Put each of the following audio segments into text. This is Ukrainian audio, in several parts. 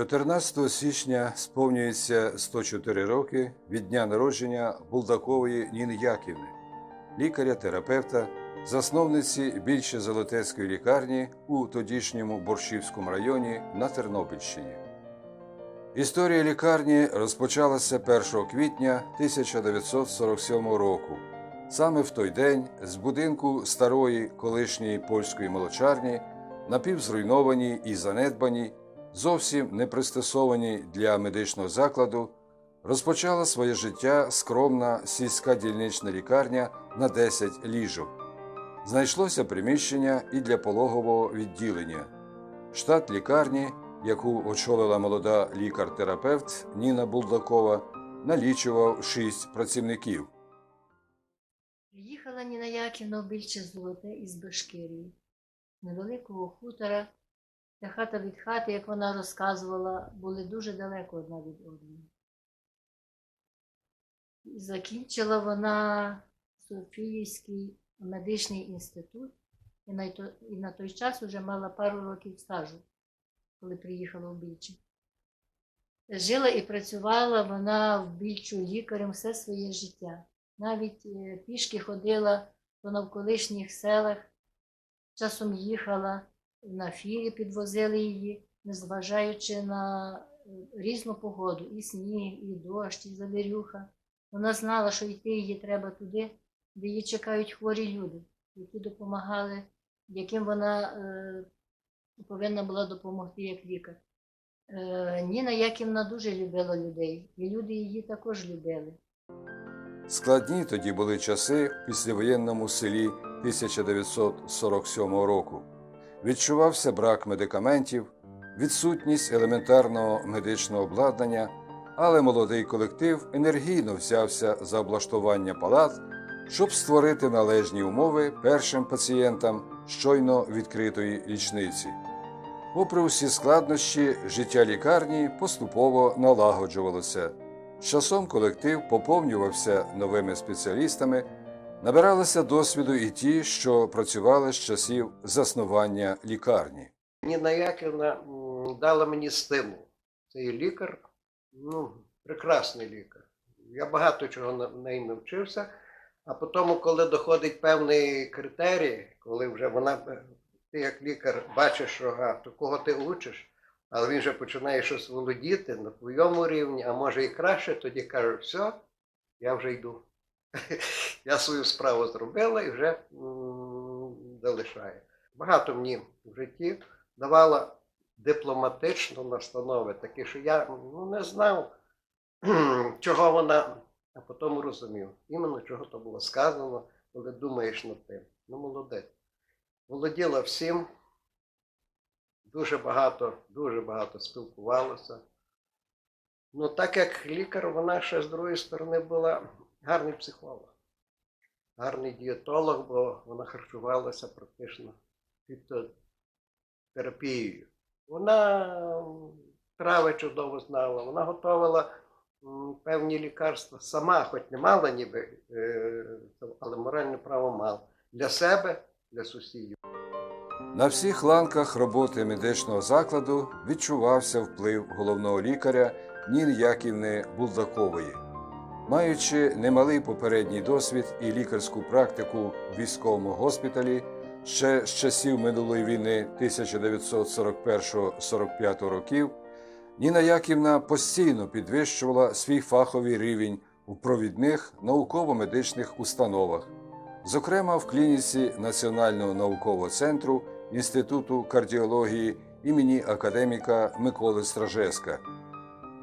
14 січня сповнюється 104 роки від дня народження Булдакової Ніни Яківни, лікаря-терапевта, засновниці більше Золотецької лікарні у тодішньому Борщівському районі на Тернопільщині. Історія лікарні розпочалася 1 квітня 1947 року. Саме в той день з будинку старої колишньої польської молочарні, напівзруйнованій і занедбаній, зовсім не пристосованій для медичного закладу, розпочала своє життя скромна сільська дільнична лікарня на 10 ліжок. Знайшлося приміщення і для пологового відділення. Штат лікарні, яку очолила молода лікар-терапевт Ніна Булдакова, налічував шість працівників. Приїхала Ніна Яківна в більше золоте із Башкирії, невеликого хутора, де хата від хати, як вона розказувала, були дуже далеко одна від одної. І закінчила вона Софіївський медичний інститут і на, той, і на той час вже мала пару років стажу, коли приїхала в Більчі. Жила і працювала вона в Більчу лікарем все своє життя навіть е, пішки ходила по навколишніх селах, часом їхала на фірі, підвозили її, незважаючи на е, різну погоду, і сніг, і дощ, і завірюха. Вона знала, що йти її треба туди, де її чекають хворі люди, які допомагали, яким вона е, повинна була допомогти як лікар. Е, Ніна Яківна дуже любила людей, і люди її також любили. Складні тоді були часи в післявоєнному селі 1947 року. Відчувався брак медикаментів, відсутність елементарного медичного обладнання, але молодий колектив енергійно взявся за облаштування палат, щоб створити належні умови першим пацієнтам щойно відкритої лічниці. Попри усі складнощі, життя лікарні поступово налагоджувалося. З часом колектив поповнювався новими спеціалістами, набиралися досвіду і ті, що працювали з часів заснування лікарні. Ніна Яківна дала мені стимул. Цей лікар, ну, прекрасний лікар. Я багато чого на неї навчився. А потім, коли доходить певний критерій, коли вже вона, е, ти як лікар бачиш, що а, то кого ти учиш, але він вже починає щось володіти на твоєму рівні, а може і краще, тоді каже, все, я вже йду. Я свою справу зробила і вже залишаю. Багато мені в житті давала дипломатичну настанови, такі, що я ну, не знав, чого вона, а потім розумів. Іменно чого то було сказано, коли думаєш над тим. Ну, молодець. Володіла всім, дуже багато, дуже багато спілкувалася. Ну, так як лікар, вона ще з другої сторони була гарний психолог, гарний дієтолог, бо вона харчувалася практично фітотерапією. Вона трави чудово знала, вона готувала певні лікарства сама, хоч не мала ніби, е, але моральне право мала. Для себе, для сусідів. На всіх ланках роботи медичного закладу відчувався вплив головного лікаря Ніни Яківни Булдакової. Маючи немалий попередній досвід і лікарську практику в військовому госпіталі ще з часів минулої війни 1941-45 років, Ніна Яківна постійно підвищувала свій фаховий рівень у провідних науково-медичних установах, зокрема в клініці Національного наукового центру Інституту кардіології імені академіка Миколи Стражеска.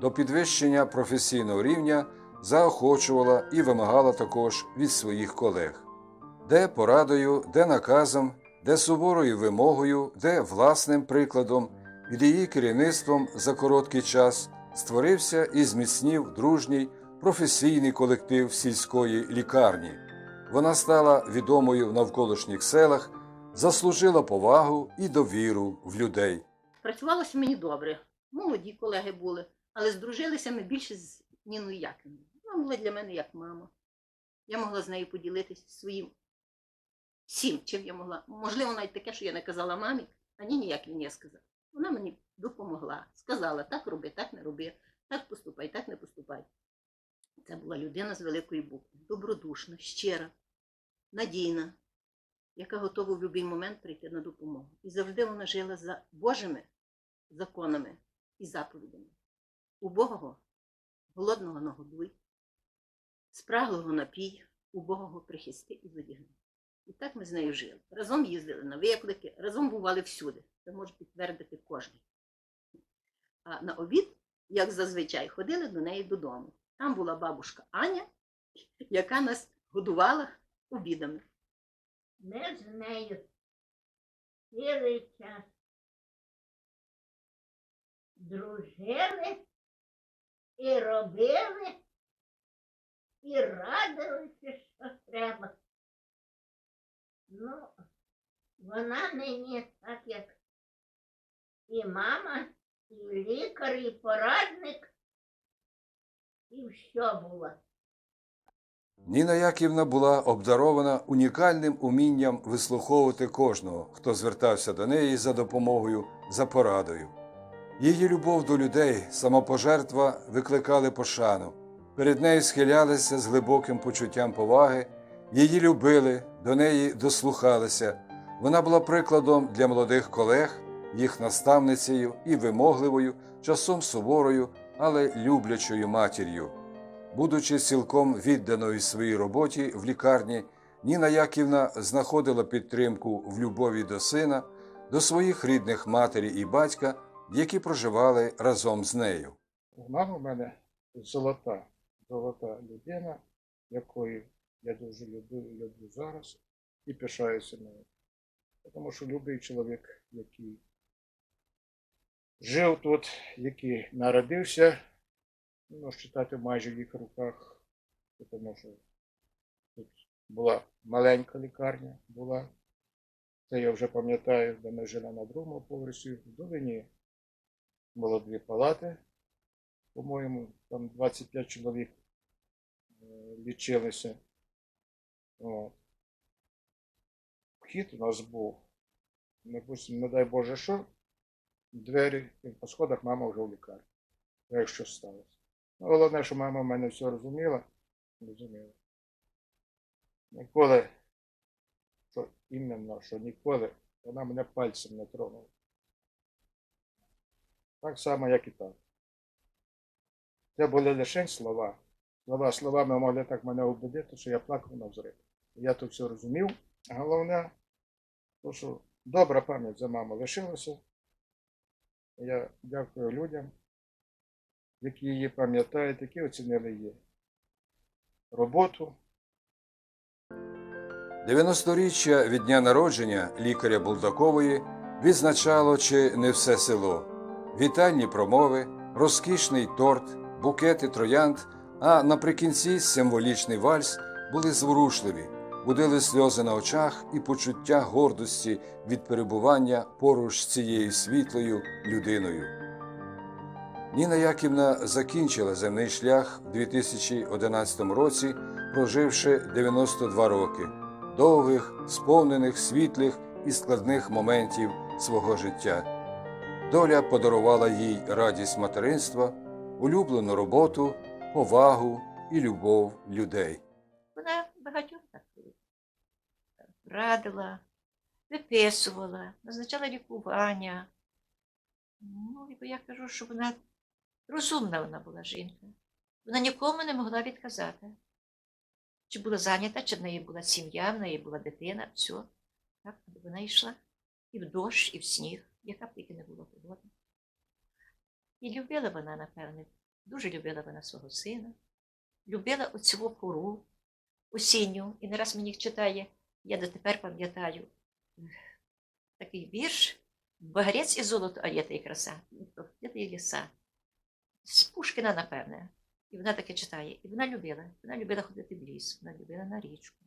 До підвищення професійного рівня заохочувала і вимагала також від своїх колег, де порадою, де наказом, де суворою вимогою, де власним прикладом під її керівництвом за короткий час створився і зміцнів дружній професійний колектив сільської лікарні. Вона стала відомою в навколишніх селах, заслужила повагу і довіру в людей. Працювалося мені добре. Молоді колеги були, але здружилися ми більше з Ніною Яківною. Вона була для мене як мама. Я могла з нею поділитися своїм всім, чим я могла. Можливо, навіть таке, що я не казала мамі, а Ніні Яківні я сказала. Вона мені допомогла. Сказала, так роби, так не роби, так поступай, так не поступай. Це була людина з великої букви, добродушна, щира, надійна, яка готова в будь-який момент прийти на допомогу. І завжди вона жила за Божими законами і заповідями. Убогого, голодного нагодуй, спраглого напій, убогого прихисти і зодягни. І так ми з нею жили. Разом їздили на виклики, разом бували всюди. Це може підтвердити кожен. А на обід, як зазвичай, ходили до неї додому. Там була бабушка Аня, яка нас годувала обідами. Ми з нею цілий час дружили і робили, і радилися, що треба. Ну, вона мені так як і мама, і лікар, і порадник, і все була. Ніна Яківна була обдарована унікальним умінням вислуховувати кожного, хто звертався до неї за допомогою, за порадою. Її любов до людей, самопожертва викликали пошану. Перед нею схилялися з глибоким почуттям поваги, її любили, до неї дослухалися. Вона була прикладом для молодих колег, їх наставницею і вимогливою, часом суворою, але люблячою матір'ю. Будучи цілком відданою своїй роботі в лікарні, Ніна Яківна знаходила підтримку в любові до сина, до своїх рідних матері і батька, які проживали разом з нею. Мама в мене золота, золота людина, якої я дуже люблю люблю зараз і пишаюся нею. Тому що любий чоловік, який жив тут, який народився, ну, можна читати майже в їх руках, тому що тут була маленька лікарня, була. Це я вже пам'ятаю, де ми жили на другому поверсі, в долині було дві палати, по-моєму, там 25 чоловік е, лічилися. Вхід у нас був, допустим, не дай Боже, що, двері, і по сходах мама вже в лікарні, якщо сталося. Ну, головне, що мама в мене все розуміла, розуміла. Ніколи, що іменно, що ніколи, вона мене пальцем не тронула. Так само, як і так. Це були лише слова. Слова словами могли так мене убедити, що я плакав на взрив. Я то все розумів. Головне, то, що добра пам'ять за маму лишилася. Я дякую людям, які її пам'ятають, які оцінили її роботу. 90-річчя від дня народження лікаря Булдакової відзначало чи не все село. Вітальні промови, розкішний торт, букети троянд, а наприкінці символічний вальс були зворушливі, будили сльози на очах і почуття гордості від перебування поруч з цією світлою людиною. Ніна Яківна закінчила земний шлях в 2011 році, проживши 92 роки, довгих, сповнених світлих і складних моментів свого життя. Доля подарувала їй радість материнства, улюблену роботу, повагу і любов людей. Вона багатьох так радила, виписувала, назначала лікування. Ну, я кажу, що вона розумна вона була жінка. Вона нікому не могла відказати. Чи була зайнята, чи в неї була сім'я, в неї була дитина, все. Так, вона йшла і в дощ, і в сніг, яка б тільки не була. І любила вона, напевне, дуже любила вона свого сина, любила оцю пору осінню. І не раз мені їх читає, я дотепер пам'ятаю такий вірш Багрець і золото, а є та й краса. Є та й ліса. З Пушкіна, напевне. І вона таке читає. І вона любила. Вона любила ходити в ліс, вона любила на річку.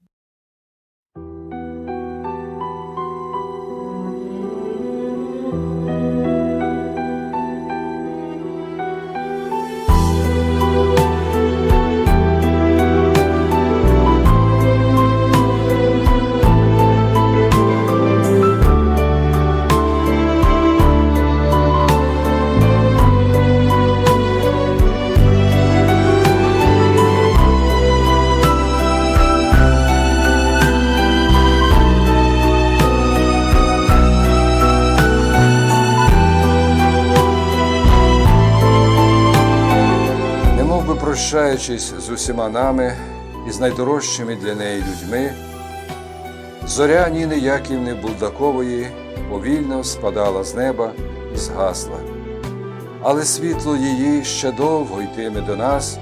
Прощаючись з усіма нами і з найдорожчими для неї людьми, зоря Ніни Яківни Булдакової повільно спадала з неба і згасла. Але світло її ще довго йтиме до нас,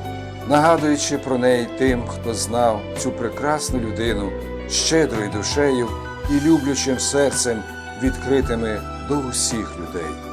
нагадуючи про неї тим, хто знав цю прекрасну людину щедрою душею і люблячим серцем, відкритими до усіх людей.